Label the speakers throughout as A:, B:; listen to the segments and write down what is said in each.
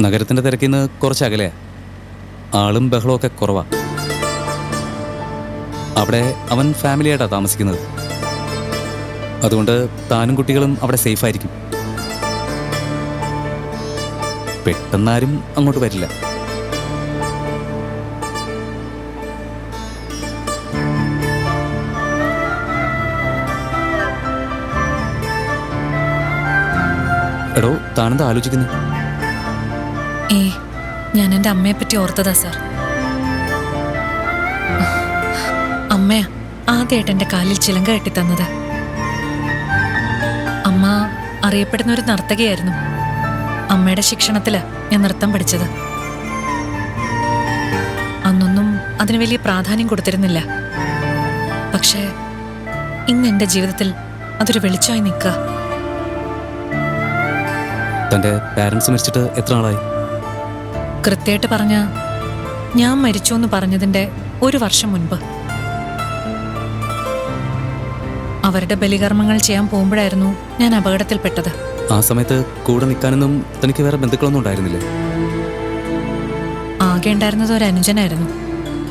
A: നഗരത്തിന്റെ തിരക്കിൽ നിന്ന് കുറച്ച് അകലെയാ ആളും ബഹളമൊക്കെ കുറവാ. അവിടെ അവൻ ഫാമിലിയായിട്ടാ താമസിക്കുന്നത്. അതുകൊണ്ട് താനും കുട്ടികളും അവിടെ സേഫ് ആയിരിക്കും. പെട്ടെന്നാരും അങ്ങോട്ട് വരില്ല. എടോ താനെന്താ ആലോചിക്കുന്നു?
B: ഏ ഞാൻ എന്റെ അമ്മയെ പറ്റി ഓർത്തതാ സാർ. അമ്മയാ ആദ്യമായിട്ട് എന്റെ കാലിൽ ചിലങ്ക കെട്ടി തന്നത്. അമ്മ അറിയപ്പെടുന്ന ഒരു നർത്തകിയായിരുന്നു. അമ്മയുടെ ശിക്ഷണത്തിൽ ഞാൻ നൃത്തം പഠിച്ചത്. അന്നൊന്നും അതിന് വലിയ പ്രാധാന്യം കൊടുത്തിരുന്നില്ല. പക്ഷേ ഇന്ന് എന്റെ ജീവിതത്തിൽ അതൊരു വെളിച്ചമായി നിൽക്കുക
A: തന്റെ പാരൻസ് മരിച്ചിട്ട് എത്ര നാളായി?
B: കൃത്യമായിട്ട് പറഞ്ഞ ഞാൻ മരിച്ചു എന്ന് പറഞ്ഞതിന്റെ ഒരു വർഷം മുൻപ്. അവരുടെ ബലികർമ്മങ്ങൾ ചെയ്യാൻ പോകുമ്പോഴായിരുന്നു ഞാൻ അപകടത്തിൽപ്പെട്ടത്.
A: ആ സമയത്ത് കൂടെ നിൽക്കാനൊന്നും തനിക്ക് വേറെ ബന്ധുക്കളൊന്നും ഉണ്ടായിരുന്നില്ല?
B: ആകെ ഉണ്ടായിരുന്നത് ഒരു അനുജനായിരുന്നു.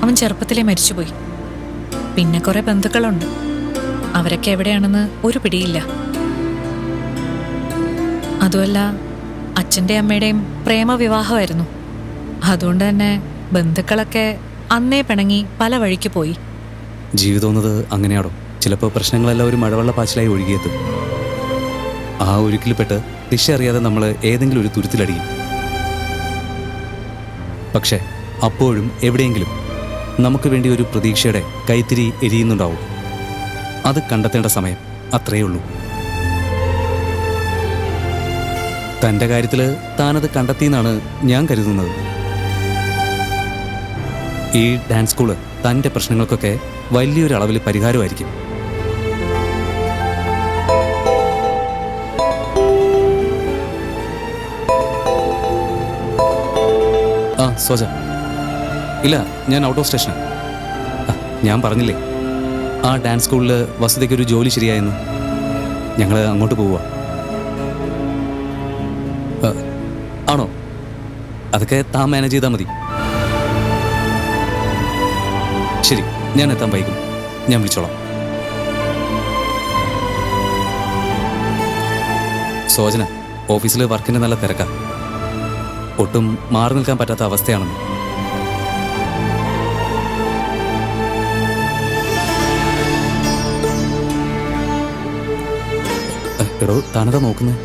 B: അവൻ ചെറുപ്പത്തിലേ മരിച്ചുപോയി. പിന്നെ കുറെ ബന്ധുക്കളുണ്ട്. അവരൊക്കെ എവിടെയാണെന്ന് ഒരു പിടിയില്ല. അതുമല്ല അച്ഛന്റെ അമ്മയുടെയും പ്രേമവിവാഹമായിരുന്നു. അതുകൊണ്ട് തന്നെ ബന്ധുക്കളൊക്കെ അന്നേ പിണങ്ങി പല വഴിക്ക് പോയി.
A: ജീവിതം എന്നത് അങ്ങനെയാണോ? ചിലപ്പോൾ പ്രശ്നങ്ങളെല്ലാം ഒരു മഴവെള്ള പാച്ചിലായി ഒഴുകിയെത്തും. ആ ഒഴുക്കിൽപ്പെട്ട് ദിശ അറിയാതെ നമ്മൾ ഏതെങ്കിലും ഒരു തുരുത്തിലടിയും. പക്ഷേ അപ്പോഴും എവിടെയെങ്കിലും നമുക്ക് വേണ്ടി ഒരു പ്രതീക്ഷയുടെ കൈത്തിരി എരിയുന്നുണ്ടാവും. അത് കണ്ടെത്തേണ്ട സമയം അത്രയേ ഉള്ളൂ. തന്റെ കാര്യത്തിൽ താനത് കണ്ടെത്തിയെന്നാണ് ഞാൻ കരുതുന്നത്. ഈ ഡാൻസ് സ്കൂൾ തന്റെ പ്രശ്നങ്ങൾക്കൊക്കെ വലിയൊരു അളവിൽ പരിഹാരമായിരിക്കും. ആ സോജ. ഇല്ല ഞാൻ ഔട്ട് ഓഫ് സ്റ്റേഷനാണ് ഞാൻ പറഞ്ഞില്ലേ ആ ഡാൻസ് സ്കൂളിൽ വസതിക്ക് ഒരു ജോലി ശരിയായെന്ന്. ഞങ്ങൾ അങ്ങോട്ട് പോവുക ആണോ? അതൊക്കെ താൻ മാനേജ് ചെയ്താൽ മതി. ഞാൻ എത്താൻ വൈകും. ഞാൻ വിളിച്ചോളാം. സോജന ഓഫീസിൽ വർക്കിന് നല്ല തിരക്കാണ് ഒട്ടും മാറി നിൽക്കാൻ പറ്റാത്ത അവസ്ഥയാണെന്ന്. എടോ താനതാ നോക്കുന്നത്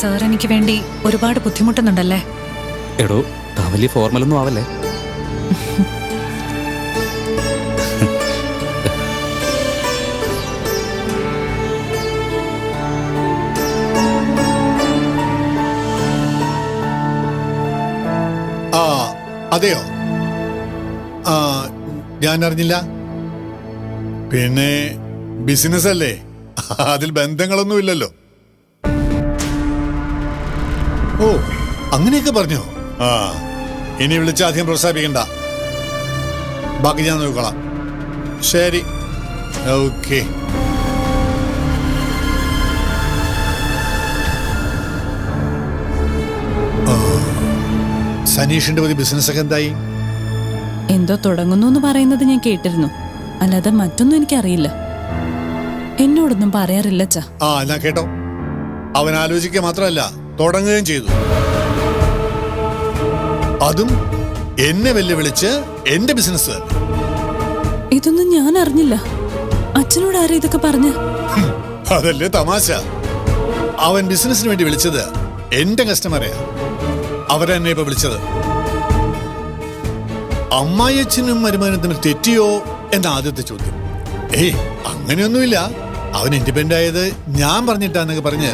B: സാർ എനിക്ക് വേണ്ടി ഒരുപാട് ബുദ്ധിമുട്ടുന്നുണ്ടല്ലേ?
A: എടോ താൻ വലിയ ഫോർമലൊന്നും ആവല്ലേ?
C: അതെയോ? ആ ഞാൻ അറിഞ്ഞില്ല പിന്നെ ബിസിനസ് അല്ലേ അതിൽ ബന്ധങ്ങളൊന്നും ഇല്ലല്ലോ ഓ അങ്ങനെയൊക്കെ പറഞ്ഞോ? ആ ഇനി വിളിച്ച് അധികം പ്രോത്സാഹിപ്പിക്കണ്ട ബാക്കി ഞാൻ നോക്കളാം. ശരി. ഓക്കെ. സനീഷിന്റെ ഒരു ബിസിനസ് ഒക്കെ എന്തായി?
D: എന്തോ തുടങ്ങുന്നു എന്ന് പറയുന്നത് ഞാൻ കേട്ടിരുന്നു. അല്ലാതെ മറ്റൊന്നും എനിക്കറിയില്ല. എന്നോടൊന്നും പറയാറില്ല അച്ഛാ.
C: ആ എന്നാ കേട്ടോ. അവൻ ആലോചിക്കുക മാത്രമല്ല തുടങ്ങുകയും ചെയ്തു. അതും എന്നെ വെല്ലുവിളിച്ച് എന്റെ ബിസിനസ്
D: ഇതൊന്നും ഞാൻ അറിഞ്ഞില്ല. അച്ഛനോട് ആരാ ഇതൊക്കെ പറഞ്ഞ?
C: അതല്ലേ തമാശ. അവൻ ബിസിനസിന് വേണ്ടി വിളിച്ചത് എന്റെ കസ്റ്റമറെയാ അവരെന്നെ ഇപ്പൊ വിളിച്ചത്. അമ്മായിയച്ഛനും മരുമാനും തമ്മിൽ തെറ്റിയോ എന്ന ആദ്യത്തെ ചോദ്യം. ഏയ് അങ്ങനെയൊന്നുമില്ല. അവൻ ഇൻഡിപെൻഡ് ആയത് ഞാൻ പറഞ്ഞിട്ടാന്നൊക്കെ പറഞ്ഞ്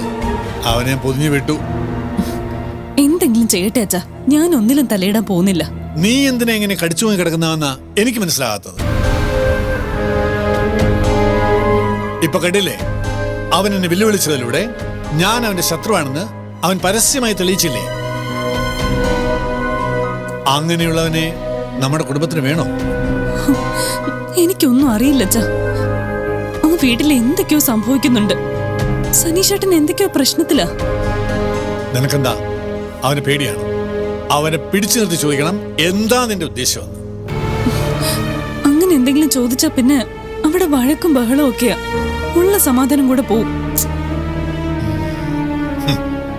C: അവനെ പൊതിഞ്ഞു വിട്ടു.
D: എന്തെങ്കിലും ചെയ്യട്ടെ അച്ഛാ. ഞാൻ ഒന്നിലും തലയിടാൻ പോകുന്നില്ല.
C: നീ എന്തിനാ ഇങ്ങനെ കടിച്ചു പോയി കിടക്കുന്നതെന്നാ എനിക്ക് മനസ്സിലാകാത്തത്. ഇപ്പൊ കണ്ടില്ലേ അവൻ എന്നെ വെല്ലുവിളിച്ചതിലൂടെ ഞാൻ അവന്റെ ശത്രുവാണെന്ന് അവൻ പരസ്യമായി തെളിയിച്ചില്ലേ? അങ്ങനെയുള്ളവനെ നമ്മുടെ കുടുംബത്തിന് വേണോ?
D: എനിക്കൊന്നും അറിയില്ല അച്ഛാ. ആ വീട്ടിൽ എന്തൊക്കെയോ സംഭവിക്കുന്നുണ്ട്. സനീഷേട്ടൻ എന്തൊക്കെയോ പ്രശ്നത്തിലാ.
C: നിനക്കെന്താ? അവന് പേടിയാണ്. അവനെ പിടിച്ചു നിർത്തി ചോദിക്കണം എന്താ നിന്റെ ഉദ്ദേശം?
D: അങ്ങനെ എന്തെങ്കിലും ചോദിച്ചാ പിന്നെ അവിടെ വഴക്കും ബഹളവും ഒക്കെയാ. ഉള്ള സമാധാനം കൂടെ പോവും.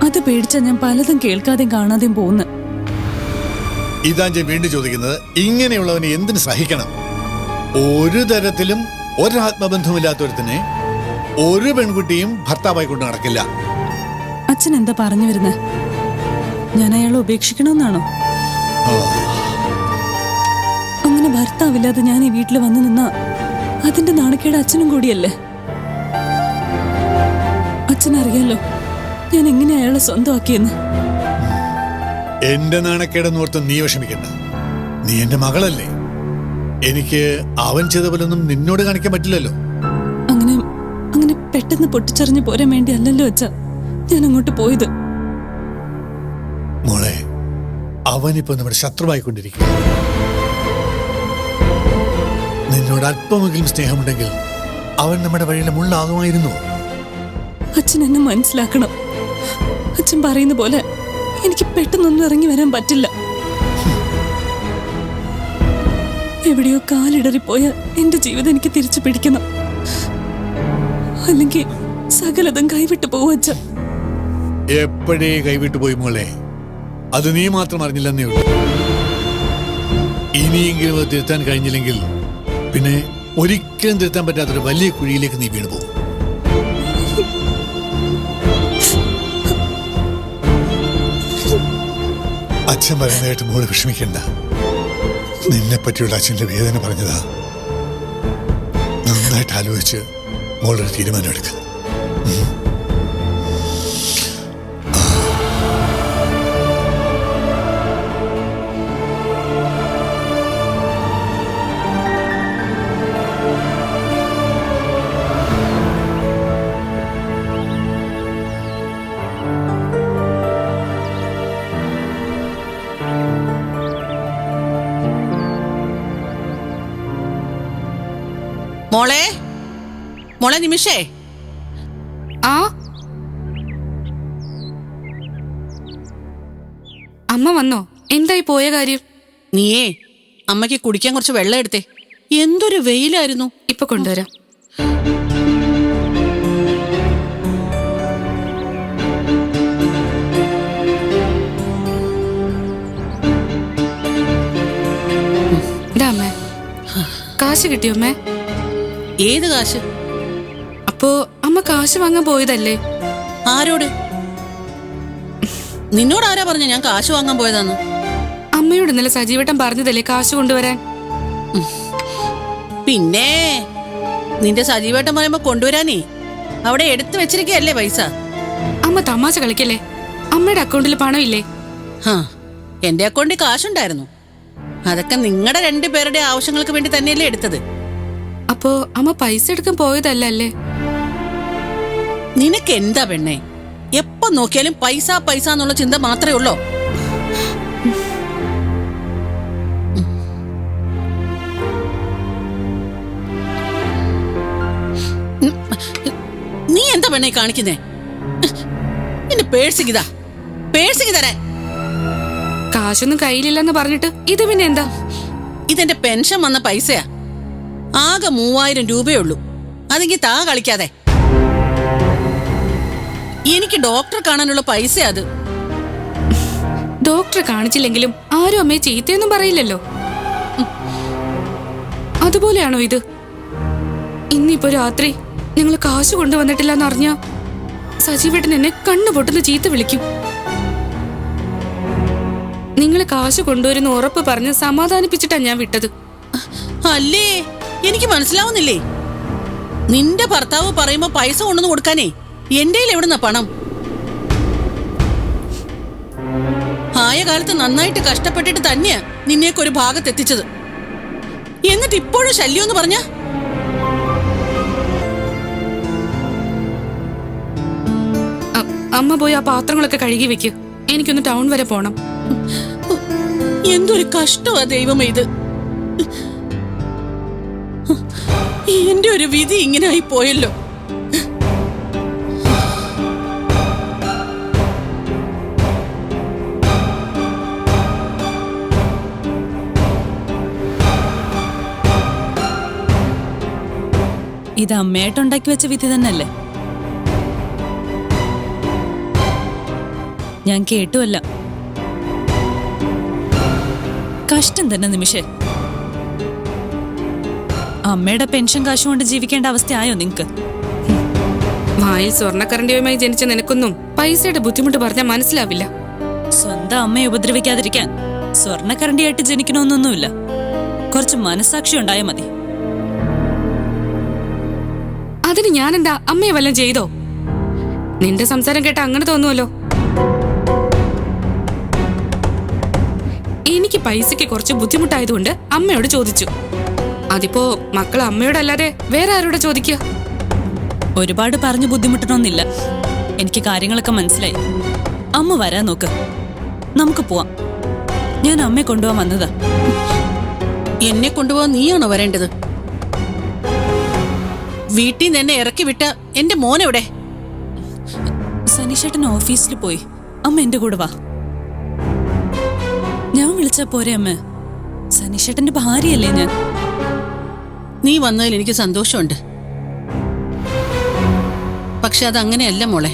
D: അത് പേടിച്ചാ ഞാൻ പലതും കേൾക്കാതെയും കാണാതെയും പോകുന്ന.
C: ഇതാ ഞാൻ വീണ്ടും ചോദിക്കുന്നത് ഇങ്ങനെയുള്ളവനെ എന്തിനു സഹിക്കണം? ഒരു തരത്തിലും ഒരാത്മബന്ധമില്ലാത്തൊരുത്തിനെ ഒരു പെൺകുട്ടിയും ഭർത്താവായി കൊണ്ട് നടക്കില്ല.
D: അച്ഛൻ എന്താ പറഞ്ഞു വരുന്നത് ഞാൻ അയാളെ ഉപേക്ഷിക്കണമെന്നാണോ? അങ്ങനെ ഭർത്താവില്ലാതെ ഞാൻ ഈ വീട്ടിൽ വന്നു നിന്ന അതിന്റെ നാണക്കേട് അച്ഛനും കൂടിയല്ലേ? അച്ഛനറിയാലോ ഞാൻ എങ്ങനെ അയാളെ സ്വന്തമാക്കിയെന്ന്?
C: എന്റെ നാണക്കേടെന്നോർത്ത് നീ വിഷമിക്കണ്ട. നീ എന്റെ മകളല്ലേ. എനിക്ക് അവൻ ചെയ്ത പോലൊന്നും നിന്നോട് കാണിക്കാൻ പറ്റില്ലല്ലോ.
D: അങ്ങനെ അങ്ങനെ പെട്ടെന്ന് പൊട്ടിച്ചറിഞ്ഞു പോരാൻ വേണ്ടി അല്ലല്ലോ അച്ഛ. ഞാൻ അങ്ങോട്ട് പോയത്.
C: മോളെ അവനിപ്പോ നമ്മുടെ ശത്രുവായിക്കൊണ്ടിരിക്കുക നിന്നോട് അല്പമെങ്കിലും സ്നേഹമുണ്ടെങ്കിൽ അവൻ നമ്മുടെ വഴിയിലെ മുള്ളാകുമായിരുന്നു.
D: അച്ഛൻ എന്നെ മനസ്സിലാക്കണം. അച്ഛൻ പറയുന്ന പോലെ എനിക്ക് പെട്ടെന്നൊന്നും ഇറങ്ങി വരാൻ പറ്റില്ല. എവിടെയോ കാലിടറിപ്പോയ എന്റെ ജീവിതം എനിക്ക് തിരിച്ചു പിടിക്കണം. അല്ലെങ്കിൽ സകലതും കൈവിട്ടു പോവച്ച
C: എപ്പോഴേ കൈവിട്ടു പോയി മോളെ? അത് നീ മാത്രം അറിഞ്ഞില്ലെന്നേ ഉള്ളൂ. ഇനിയെങ്കിലും അത് തിരുത്താൻ കഴിഞ്ഞില്ലെങ്കിൽ പിന്നെ ഒരിക്കലും തിരുത്താൻ പറ്റാത്തൊരു വലിയ കുഴിയിലേക്ക് നീ വീണു പോകും അച്ഛൻ പറയുന്നതായിട്ട് മോൾ വിഷമിക്കണ്ട. നിന്നെ പറ്റിയുള്ള അച്ഛന്റെ വേദന പറഞ്ഞതാ. നന്നായിട്ട് ആലോചിച്ച് മോളൊരു തീരുമാനം എടുക്കുക
E: മോളെ? മോളെ നിമിഷേ.
F: ആ? അമ്മ വന്നോ? എന്തായി പോയ കാര്യം?
E: നീയേ അമ്മയ്ക്ക് കുടിക്കാൻ കുറച്ച് വെള്ളം എടുത്തേ. എന്തൊരു വെയിലായിരുന്നു.
F: ഇപ്പൊ കൊണ്ടുവരാം. കാശ് കിട്ടിയോ അമ്മേ?
E: ഏത് കാശ്?
F: അപ്പോ അമ്മ കാശ് വാങ്ങാൻ പോയതല്ലേ?
E: ആരോട്? നിന്നോട് ആരാ പറഞ്ഞ ഞാൻ കാശ് വാങ്ങാൻ പോയതാന്ന്?
F: അമ്മയോട് ഇന്നലെ സജീവട്ടം പറഞ്ഞതല്ലേ കാശ് കൊണ്ടുവരാൻ?
E: പിന്നെ നിന്റെ സജീവട്ടൻ പറയുമ്പോ കൊണ്ടുവരാനേ. അവിടെ എടുത്തു വെച്ചിരിക്കയല്ലേ പൈസ?
F: അമ്മ തമാശ കളിക്കല്ലേ? അമ്മയുടെ അക്കൗണ്ടിൽ പണമില്ലേ?
E: ഹാ എന്റെ അക്കൗണ്ടിൽ കാശുണ്ടായിരുന്നു. അതൊക്കെ നിങ്ങളുടെ രണ്ടുപേരുടെ ആവശ്യങ്ങൾക്ക് വേണ്ടി തന്നെയല്ലേ എടുത്തത്.
F: അപ്പോ അമ്മ പൈസ എടുക്കാൻ പോയതല്ലേ അല്ലേ?
E: നിനക്ക് എന്താ പെണ്ണെ? എപ്പോ നോക്കിയാലും പൈസ പൈസ എന്നുള്ള ചിന്ത മാത്രമേ ഉള്ളോ? നീ എന്താ പെണ്ണെ കാണിക്കുന്നേ? എന്റെ പേഴ്സിങ്ങിതാ പേഴ്സിക്ക് തരാൻ.
F: കാശൊന്നും കയ്യിലില്ലെന്ന് പറഞ്ഞിട്ട് ഇത് പിന്നെ എന്താ?
E: ഇതെന്റെ പെൻഷൻ വന്ന പൈസയാ. ആകെ മൂവായിരം രൂപയുള്ളൂ. അതെങ്കിൽ താ കളിക്കാതെ. എനിക്ക് ഡോക്ടറെ കാണാനുള്ള പൈസ അത്.
F: ഡോക്ടറെ കാണിച്ചില്ലെങ്കിലും ആരും അമ്മയെ ചീത്തയൊന്നും പറയില്ലല്ലോ. അതുപോലെയാണോ ഇത്? ഇന്നിപ്പോ രാത്രി ഞങ്ങൾ കാശ് കൊണ്ടുവന്നിട്ടില്ല എന്ന് അറിഞ്ഞ സജീവേട്ടൻ എന്നെ കണ്ണു പൊട്ടുന്ന ചീത്ത വിളിക്കും. നിങ്ങൾ കാശ് കൊണ്ടുവരുന്ന ഉറപ്പ് പറഞ്ഞ് സമാധാനിപ്പിച്ചിട്ടാ ഞാൻ വിട്ടത്.
E: അല്ലേ? എനിക്ക് മനസ്സിലാവുന്നില്ലേ? നിന്റെ ഭർത്താവ് പറയുമ്പോ പൈസ കൊണ്ടുവന്ന് കൊടുക്കാനേ എന്റെ എവിടുന്ന പണം? ആയ കാലത്ത് നന്നായിട്ട് കഷ്ടപ്പെട്ടിട്ട് തന്നെയാ നിന്നേക്ക് ഒരു ഭാഗത്ത് എത്തിച്ചത്. എന്നിട്ട് ഇപ്പോഴും ശല്യം എന്ന് പറഞ്ഞ?
F: അമ്മ പോയി ആ പാത്രങ്ങളൊക്കെ കഴുകി വെക്ക്. എനിക്കൊന്ന് ടൗൺ വരെ പോണം.
E: എന്തൊരു കഷ്ടമാ ദൈവമേ ഇത്. എന്റെ ഒരു വിധി ഇങ്ങനെ ആയി പോയല്ലോ.
D: ഇത് അമ്മയായിട്ടുണ്ടാക്കി വെച്ച വിധി തന്നെയല്ലേ? ഞാൻ കേട്ടുമല്ല കഷ്ടം തന്നെ നിമിഷേ. അമ്മയുടെ പെൻഷൻ കാശുകൊണ്ട് ജീവിക്കേണ്ട അവസ്ഥയായോ നിങ്ങക്ക്?
F: വായിൽ സ്വർണക്കരണ്ടിയുമായി ജനിച്ച നിനക്കൊന്നും പൈസയുടെ ബുദ്ധിമുട്ട് പറഞ്ഞാൽ മനസ്സിലാവില്ല.
D: സ്വന്തം അമ്മയെ ഉപദ്രവിക്കാതിരിക്കാൻ സ്വർണക്കരണ്ടിയായിട്ട് ജനിക്കണമെന്നൊന്നുമില്ല. കുറച്ച് മനസാക്ഷി ഉണ്ടായാൽ മതി.
F: അതിന് ഞാനെന്താ അമ്മയെ വല്ലതും ചെയ്തോ? നിന്റെ സംസാരം കേട്ട അങ്ങനെ തോന്നുമല്ലോ എനിക്ക് പൈസയ്ക്ക് കുറച്ച് ബുദ്ധിമുട്ടായതുകൊണ്ട് അമ്മയോട് ചോദിച്ചു. അതിപ്പോ മക്കൾ അമ്മയോടല്ലാതെ വേറെ ആരോടെ ചോദിക്കുക?
D: ഒരുപാട് പറഞ്ഞു ബുദ്ധിമുട്ടണമെന്നില്ല എനിക്ക് കാര്യങ്ങളൊക്കെ മനസ്സിലായി. അമ്മ വരാൻ നോക്ക്. നമുക്ക് പോവാം. ഞാൻ അമ്മയെ കൊണ്ടുപോകാൻ വന്നതാ.
E: എന്നെ കൊണ്ടുപോകാൻ നീയാണോ വരേണ്ടത്? വീട്ടിൽ നിന്ന് എന്നെ ഇറക്കി വിട്ട എന്റെ മോനെവിടെ
D: സനീഷേട്ടൻ ഓഫീസിൽ പോയി. അമ്മ എന്റെ കൂടെ വാ. ഞാൻ വിളിച്ചാ പോരെ അമ്മ? സനീഷേട്ടന്റെ ഭാര്യയല്ലേ ഞാൻ?
E: നീ വന്നതിൽ എനിക്ക് സന്തോഷമുണ്ട്. പക്ഷെ അതങ്ങനെയല്ല മോളെ.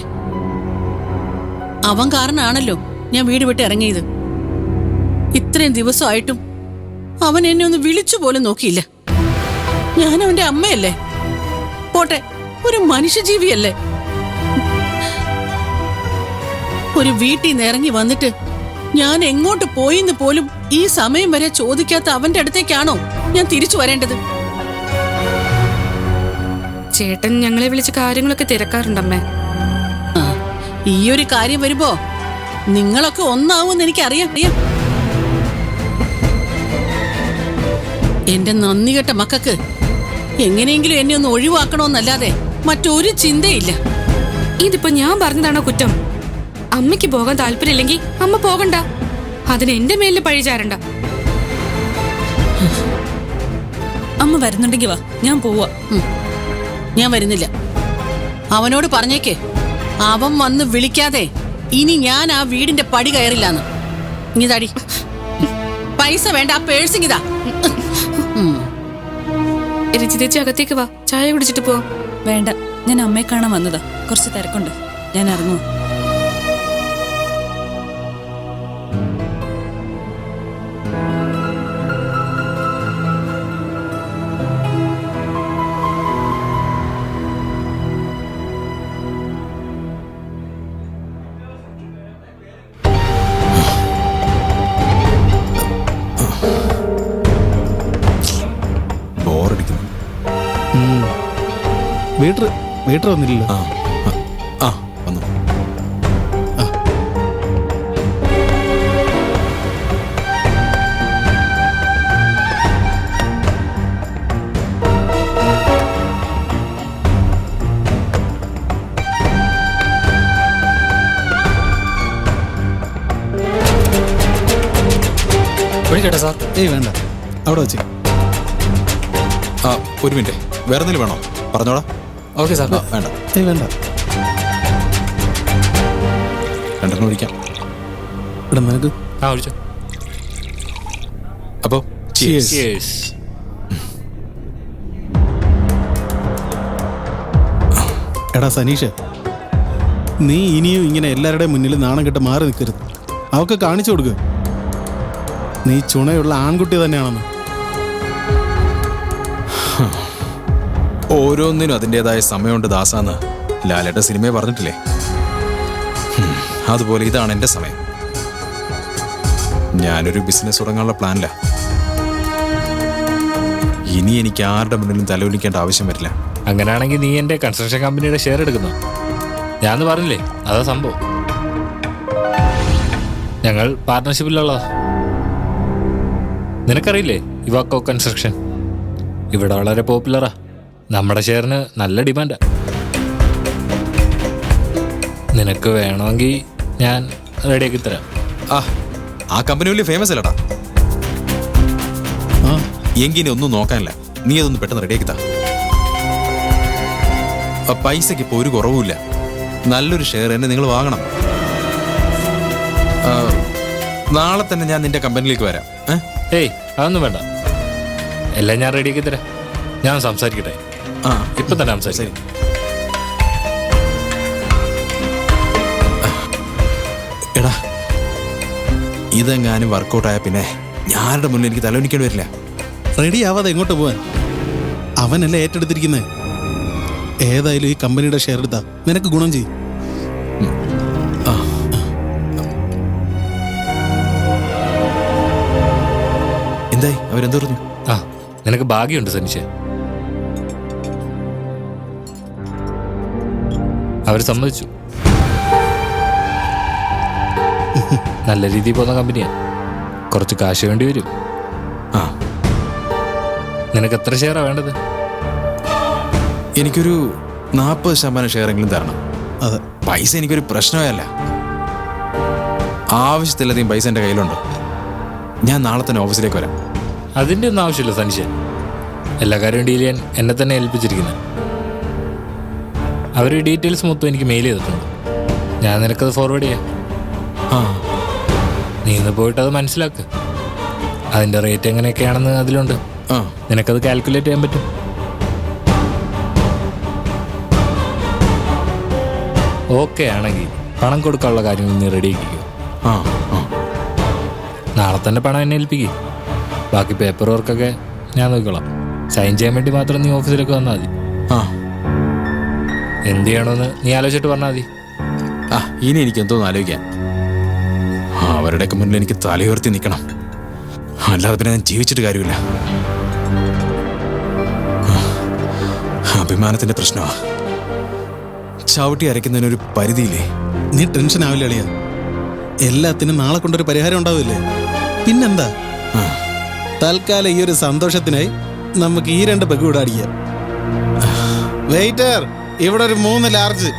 E: അവൻ കാരണമാണല്ലോ ഞാൻ വീട് വിട്ട് ഇറങ്ങിയത്. ഇത്രയും ദിവസമായിട്ടും അവൻ എന്നെ ഒന്ന് വിളിച്ചു പോലും നോക്കിയില്ല. ഞാൻ അവന്റെ അമ്മയല്ലേ? പോട്ടെ ഒരു മനുഷ്യജീവിയല്ലേ? ഒരു വീട്ടിൽ നിന്ന് ഇറങ്ങി വന്നിട്ട് ഞാൻ എങ്ങോട്ട് പോയിന്ന് പോലും ഈ സമയം വരെ ചോദിക്കാത്ത അവന്റെ അടുത്തേക്കാണോ ഞാൻ തിരിച്ചു വരേണ്ടത്?
F: ചേട്ടൻ ഞങ്ങളെ വിളിച്ച് കാര്യങ്ങളൊക്കെ തിരക്കാറുണ്ടമ്മേ.
E: ഈ ഒരു കാര്യം വരുമ്പോ നിങ്ങളൊക്കെ ഒന്നാവും എനിക്കറിയാം. അറിയാം എന്റെ നന്ദി കെട്ട മക്കൾക്ക് എങ്ങനെയെങ്കിലും എന്നെ ഒന്ന് ഒഴിവാക്കണമെന്നല്ലാതെ മറ്റൊരു ചിന്തയില്ല.
F: ഇതിപ്പോ ഞാൻ പറഞ്ഞതാണോ കുറ്റം? അമ്മയ്ക്ക് പോകാൻ താല്പര്യമില്ലെങ്കിൽ അമ്മ പോകണ്ട. അതിന് എന്റെ മേലിൽ പഴിചാരണ്ട
D: അമ്മ വരുന്നുണ്ടെങ്കി വാ ഞാൻ പോവാ.
E: ഞാൻ വരുന്നില്ല. അവനോട് പറഞ്ഞേക്കേ. അവൻ വന്ന് വിളിക്കാതെ ഇനി ഞാൻ ആ വീടിന്റെ പടി കയറില്ലാന്ന്. ഇനി തടി. പൈസ വേണ്ട ആ പേഴ്സിങ്ങിതാ ഇതാ
F: രചിതേച്ചി അകത്തേക്ക് വാ. ചായ കുടിച്ചിട്ട് പോ.
D: വേണ്ട ഞാൻ അമ്മയെ കാണാൻ വന്നതാ. കുറച്ച് തിരക്കുണ്ട്. ഞാൻ ഇറങ്ങും
G: വീട്ടർ വന്നില്ലല്ലോ.
H: ആ ആ, വന്നു.
A: വിളിക്കട്ടെ സാർ?
G: ഏയ് വേണ്ട. അവിടെ വെച്ച്.
H: ആ ഒരു മിനിറ്റ്. വേറെ എന്തെങ്കിലും വേണോ? പറഞ്ഞോടാ
A: ഓക്കെ സാർ.
H: വേണ്ട.
G: ഏയ് വേണ്ട.
H: രണ്ടെണ്ണം ഒഴിക്കാം.
G: ഇവിടെ നിനക്ക്
A: ആ ഒഴിച്ചോ.
H: അപ്പോ cheers.
G: Cheers. എടാ സനീഷ് നീ ഇനിയും ഇങ്ങനെ എല്ലാവരുടെയും മുന്നിൽ നാണം കെട്ട് മാറി നിൽക്കരുത്. അവക്ക് കാണിച്ചു കൊടുക്ക്. നീ ചുണയുള്ള ആൺകുട്ടി തന്നെയാണെന്ന്.
H: ഓരോന്നിനും അതിന്റെതായ സമയമുണ്ട് ദാസാന്ന്. ലാലേട്ട സിനിമയെ പറഞ്ഞിട്ടില്ലേ? അതുപോലെ ഇതാണ് എന്റെ സമയം. ഞാനൊരു ബിസിനസ് തുടങ്ങാനുള്ള പ്ലാനില്ല ഇനി എനിക്ക് ആരുടെ മുന്നിലും തലവലിക്കേണ്ട ആവശ്യം വരില്ല.
I: അങ്ങനെയാണെങ്കിൽ നീ എന്റെ കൺസ്ട്രക്ഷൻ കമ്പനിയുടെ ഷെയർ എടുക്കുന്നു? ഞാൻ പറഞ്ഞില്ലേ അതാ സംഭവം. ഞങ്ങൾ പാർട്ട്ണർഷിപ്പിലുള്ളതാ നിനക്കറിയില്ലേ ഇവാക്കോ കൺസ്ട്രക്ഷൻ ഇവിടെ വളരെ പോപ്പുലറാ നമ്മുടെ ഷെയറിന് നല്ല ഡിമാൻഡാ. നിനക്ക് വേണമെങ്കിൽ ഞാൻ റെഡിയാക്കി തരാം.
H: ആ ആ കമ്പനി വലിയ ഫേമസ് അല്ലടാ.
G: ആ.
H: എങ്കിനെ ഒന്നും നോക്കാനില്ല. നീ അതൊന്ന് പെട്ടെന്ന് റെഡിയാക്കി താ. ആ, പൈസയ്ക്ക് ഇപ്പോൾ ഒരു കുറവുമില്ല. നല്ലൊരു ഷെയർ എന്നെ നിങ്ങൾ വാങ്ങണം. ആ, നാളെ തന്നെ ഞാൻ നിന്റെ കമ്പനിയിലേക്ക് വരാം?
I: ഏയ് അതൊന്നും വേണ്ട. എല്ലാം ഞാൻ റെഡിയാക്കി തരാം. ഞാൻ സംസാരിക്കട്ടെ.
H: ആ
I: ഇപ്പൊ സാർ ശരി.
H: എടാ ഇതെങ്ങാനും വർക്കൗട്ടായ പിന്നെ ഞാനുടെ മുന്നിൽ എനിക്ക് തലവനിക്കേണ്ടി വരില്ല.
G: റെഡി ആവാതെ എങ്ങോട്ട് പോവാൻ? അവനല്ലേ ഏറ്റെടുത്തിരിക്കുന്നത് ഏതായാലും ഈ കമ്പനിയുടെ ഷെയർ എടുത്താ. നിനക്ക് ഗുണം ചെയ്യും.
H: എന്തായി? അവരെന്തോ പറഞ്ഞു?
I: ആ നിനക്ക് ഭാഗ്യമുണ്ട് സനീഷ്. അവർ സമ്മതിച്ചു. നല്ല രീതിയിൽ പോകുന്ന കമ്പനിയാണ് കുറച്ച് കാശ് വേണ്ടി വരും.
H: ആ.
I: നിനക്ക് എത്ര ഷെയറാണ് വേണ്ടത്?
H: എനിക്കൊരു നാൽപ്പത് ശതമാനം ഷെയറെങ്കിലും തരണം.
G: അതെ.
H: പൈസ എനിക്കൊരു പ്രശ്നമേ അല്ല ആവശ്യത്തിലധികം പൈസ എന്റെ കയ്യിലുണ്ട്. ഞാൻ നാളെ തന്നെ ഓഫീസിലേക്ക് വരാം.
I: അതിന്റെ ഒന്നും ആവശ്യമില്ല സനീഷ്. എല്ലാ കാര്യവും ഡീൽ ചെയ്യാൻ എന്നെ തന്നെ ഏൽപ്പിച്ചിരിക്കുന്നത് അവർ ഡീറ്റെയിൽസ് മൊത്തം എനിക്ക് മെയിൽ ചെയ്തിട്ടുണ്ട്. ഞാൻ നിനക്കത് ഫോർവേഡ് ചെയ്യാം.
H: ആ.
I: നീ ഇന്ന് പോയിട്ട് അത് മനസ്സിലാക്ക്. അതിന്റെ റേറ്റ് എങ്ങനെയൊക്കെയാണെന്ന് അതിലുണ്ട്.
H: ആ.
I: നിനക്കത് കാൽക്കുലേറ്റ് ചെയ്യാൻ പറ്റും. ഓക്കെ ആണെങ്കിൽ പണം കൊടുക്കാനുള്ള കാര്യങ്ങൾ നീ റെഡി ആക്കിക്കോ.
H: ആ ആ.
I: നാളെ തന്നെ പണം എന്നെ ഏൽപ്പിക്കും. ബാക്കി പേപ്പർ വർക്കൊക്കെ ഞാൻ നോക്കിക്കോളാം. സൈൻ ചെയ്യാൻ വേണ്ടി മാത്രം നീ ഓഫീസിലേക്ക് വന്നാൽ മതി.
H: ആ.
I: എന്ത് ചെയ്യണമെന്ന് നീ ആലോചിച്ചിട്ട് പറഞ്ഞാൽ മതി.
H: ആ ഇനി എനിക്ക് എന്തോന്ന് ആലോചിക്കാൻ ആ, അവരുടെയൊക്കെ മുന്നിൽ എനിക്ക് തലയുയർത്തി നിൽക്കണം. അല്ലാതെ പിന്നെ ഞാൻ ജീവിച്ചിട്ട് കാര്യമില്ല. ആ, അഭിമാനത്തിന്റെ പ്രശ്നമാ. ചവിട്ടി അരയ്ക്കുന്നതിനൊരു പരിധിയില്ലേ?
G: നീ ടെൻഷൻ ആവില്ല അളിയ? എല്ലാത്തിനും നാളെ കൊണ്ടൊരു പരിഹാരം ഉണ്ടാവില്ലേ? പിന്നെന്താ?
H: ആ,
G: തൽക്കാലം ഈ ഒരു സന്തോഷത്തിനായി നമുക്ക് ഈ രണ്ട് പെഗ് കൂടെ അടിക്കാം വെയിറ്റർ ഇവിടെ ഒരു മൂന്ന് ലാർജ്.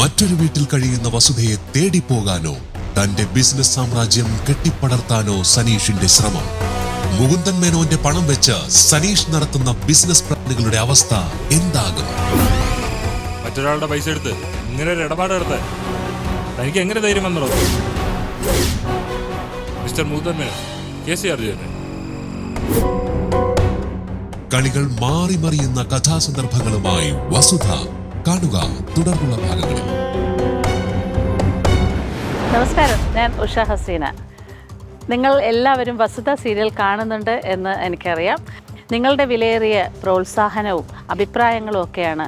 J: മറ്റൊരു വീട്ടിൽ കഴിയുന്ന വസുധയെ തേടിപ്പോകാനോ തന്റെ ബിസിനസ് സാമ്രാജ്യം കെട്ടിപ്പടർത്താനോ സനീഷിന്റെ ശ്രമം. മുകുന്ദൻ മേനോന്റെ പണം വെച്ച് സനീഷ് നടത്തുന്ന ബിസിനസ് പ്ലാനുകളുടെ അവസ്ഥ എന്താകും?
I: മറ്റൊരാളുടെ പൈസ എടുത്ത് ഇങ്ങനെ ഒരു ഇടപാട് എടുത്ത് തനിക്ക് എങ്ങനെ ധൈര്യം വന്നോ മിസ്റ്റർ മുകുന്ദൻ കേസ് ചാർജ് ചെയ്യുന്നത്
J: കളികൾ മാറി മറിയുന്ന കഥാസന്ദർഭങ്ങളുമായി വസുധ കാണുക തുടർന്നുള്ള ഭാഗങ്ങളിൽ.
K: നമസ്കാരം. ഞാൻ ഉഷ ഹസീന. നിങ്ങൾ എല്ലാവരും വസുത സീരിയൽ കാണുന്നുണ്ട് എന്ന് എനിക്കറിയാം. നിങ്ങളുടെ വിലയേറിയ പ്രോത്സാഹനവും അഭിപ്രായങ്ങളും ഒക്കെയാണ്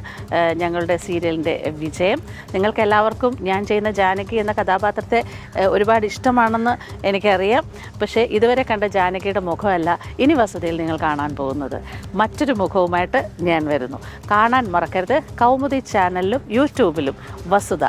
K: ഞങ്ങളുടെ സീരിയലിന്റെ വിജയം. നിങ്ങൾക്ക് എല്ലാവർക്കും ഞാൻ ചെയ്യുന്ന ജാനകി എന്ന കഥാപാത്രത്തെ ഒരുപാട് ഇഷ്ടമാണെന്ന് എനിക്കറിയാം. പക്ഷേ ഇതുവരെ കണ്ട ജാനകിയുടെ മുഖമല്ല ഇനി വസതിയിൽ നിങ്ങൾ കാണാൻ പോകുന്നത്. മറ്റൊരു മുഖവുമായിട്ട് ഞാൻ വരുന്നു. കാണാൻ മറക്കരുത്. കൗമുദി ചാനലിലും യൂട്യൂബിലും വസുധ.